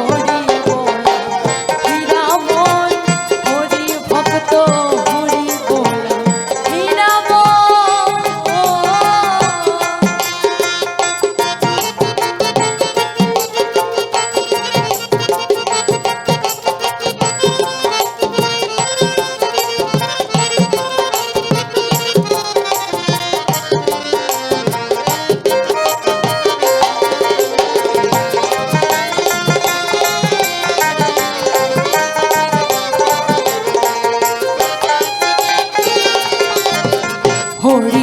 ভোরে story.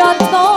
Jantman.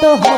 tus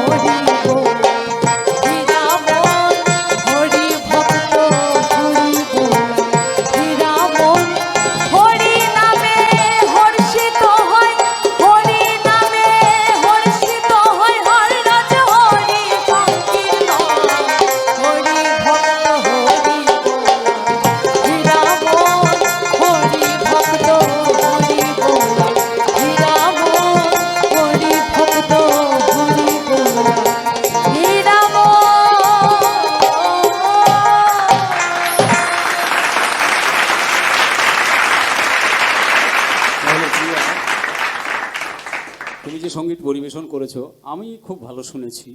পরিবেশন করেছ আমি খুব ভালো শুনেছি।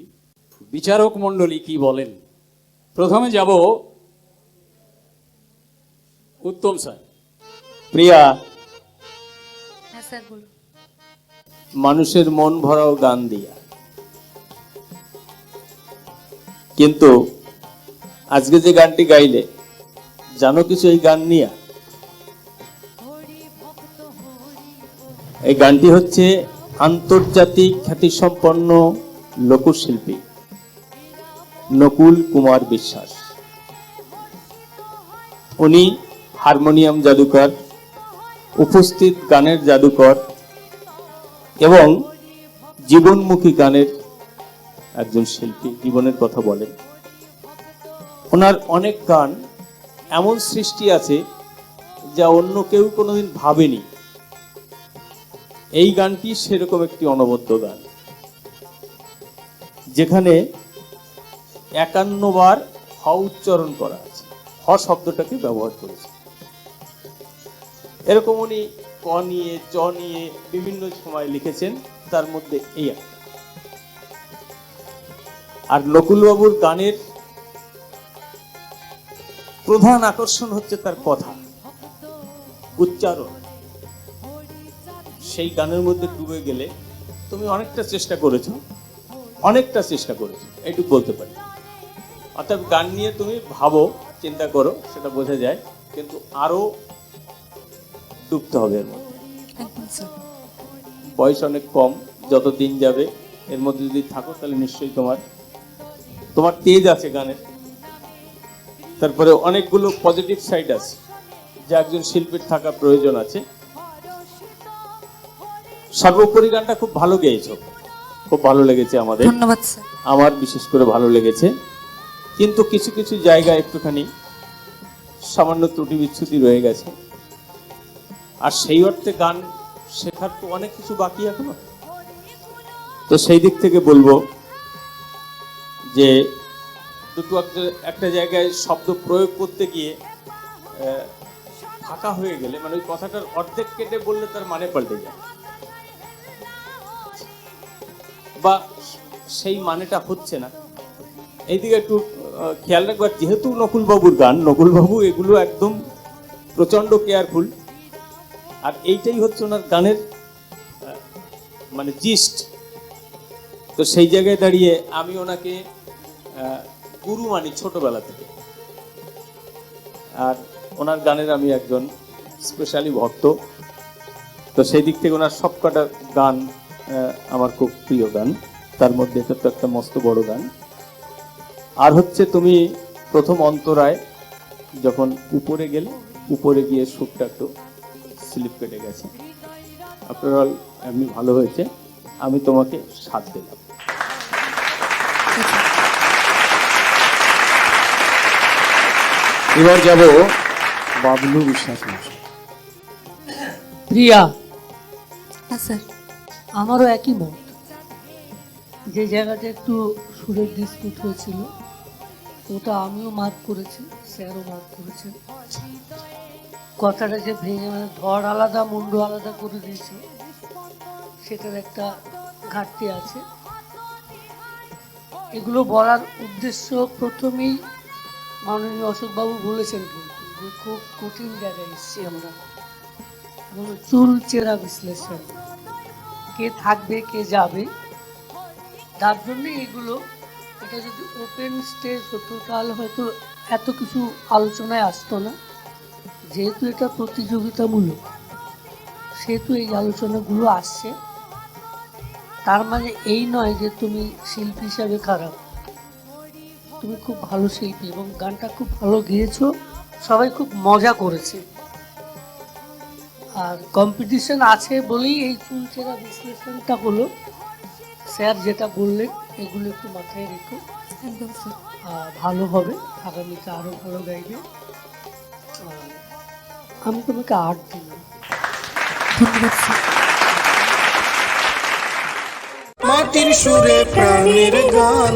বিচারক মণ্ডলী কি বলেন? প্রথমে যাব উত্তম স্যার। প্রিয়া মানুষের মন ভরাও গান দিয়া। কিন্তু আজকে যে গানটি গাইলে জানো কিছু এই গান নিয়া? এই গানটি হচ্ছে আন্তর্জাতিক খ্যাতিসম্পন্ন লোকশিল্পী নকুল কুমার বিশ্বাস। উনি হারমোনিয়াম জাদুকর, উপস্থিত গানের জাদুকর এবং জীবনমুখী গানের একজন শিল্পী, জীবনের কথা বলেন। ওনার অনেক গান এমন সৃষ্টি আছে যা অন্য কেউ কোনোদিন ভাবেনি। এই গানটি সেরকম একটি অনবদ্য গান। যেখানে একান্ন বার হ উচ্চারণ করা আছে। হ শব্দটাকে ব্যবহার করেছে। এরকম উনি ক নিয়ে, চ নিয়ে বিভিন্ন সময় লিখেছেন, তার মধ্যে এই আর নকুলবাবুর গানের প্রধান আকর্ষণ হচ্ছে তার কথা, উচ্চারণ। সেই গানের মধ্যে ডুবে গেলে তুমি অনেকটা চেষ্টা করেছ অনেকটা চেষ্টা করেছ এইটুকু বলতে পারি। অর্থাৎ গান নিয়ে তুমি ভাবো চিন্তা করো সেটা বোঝা যায় কিন্তু আরও ডুবতে হবে এর মধ্যে। বয়স অনেক কম যত দিন যাবে এর মধ্যে যদি থাকো তাহলে নিশ্চয়ই তোমার তোমার তেজ আছে গানের। তারপরে অনেকগুলো পজিটিভ সাইড আছে যা একজন শিল্পীর থাকা প্রয়োজন আছে। সর্বোপরি গানটা খুব ভালো গেয়েছো। খুব ভালো লেগেছে আমাদের। ধন্যবাদ আমার বিশেষ করে ভালো লেগেছে। কিন্তু কিছু কিছু জায়গায় একটুখানি সামান্য ত্রুটি বিচ্ছুতি রয়ে গেছে। আর সেই অর্থে গান শেখার তো অনেক কিছু বাকি এখনও। তো সেই দিক থেকে বলব যে দুটো একটা- একটা জায়গায় শব্দ প্রয়োগ করতে গিয়ে আহ, ফাঁকা হয়ে গেলে মানে ওই কথাটার অর্ধেক কেটে বললে তার মানে পাল্টে যায়। বা সেই মানেটা হচ্ছে না। এইদিকে একটু খেয়াল রাখবার যেহেতু নকুলবাবুর গান, নকুলবাবু এগুলো একদম প্রচণ্ড কেয়ারফুল। আর এইটাই হচ্ছে ওনার গানের মানে জিস্ট। তো সেই জায়গায় দাঁড়িয়ে আমি ওনাকে গুরু মানি ছোটবেলা থেকে। আর ওনার গানের আমি একজন স্পেশালি ভক্ত। তো সেই দিক থেকে ওনার সবকটা গান আমার খুব প্রিয় গান। তার মধ্যে এটা তো একটা মস্ত বড় গান। আর হচ্ছে তুমি প্রথম অন্তরায় যখন উপরে গেলে উপরে গিয়ে সুখটা একটু স্লিপ কেটে গেছে। আফটার অল এমনি ভালো হয়েছে আমি তোমাকে সাথ দিলাম। এবার যাব বাবলু বিশ্বাস মশাই প্রিয়া। হ্যাঁ স্যার। আমারও একই মত। যে জায়গাটা একটু সুরের ডিসপুট হয়েছিল, ওটা আমিও মার্ক করেছি, স্যারও মার্ক করেছেন। কথাটা যে ভেঙে মানে ধর আলাদা, মুন্ডু আলাদা করে দিয়েছে, সেটার একটা ঘাটতি আছে। এগুলো বলার উদ্দেশ্য প্রথমেই মাননীয় অশোকবাবু বলেছেন কিন্তু, যে খুব কঠিন জায়গায় এসেছি আমরা। এবং চুল চেরা বিশ্লেষণ। কে থাকবে, কে যাবে, তার জন্যে এগুলো, এটা যদি ওপেন স্টেজ হতো, তাহলে হয়তো এত কিছু আলোচনায় আসতো না। যেহেতু এটা প্রতিযোগিতামূলক, সেহেতু এই আলোচনাগুলো আসছে। তার মানে এই নয় যে তুমি শিল্পী হিসাবে খারাপ। তুমি খুব ভালো শিল্পী এবং গানটা খুব ভালো গেয়েছো, সবাই খুব মজা করেছে। আর কম্পিটিশন আছে বলেই এই চুলচেরা বিশ্লেষণটা হলো। স্যার যেটা বললেন এগুলো একটু মাথায় রেখো। একদম স্যার। ভালো হবে আগামীতে আরও ভালো গাইবে। আমি তোমাকে আর্ট দিলাম। ধন্যবাদ মাটির সুরে প্রাণের গান।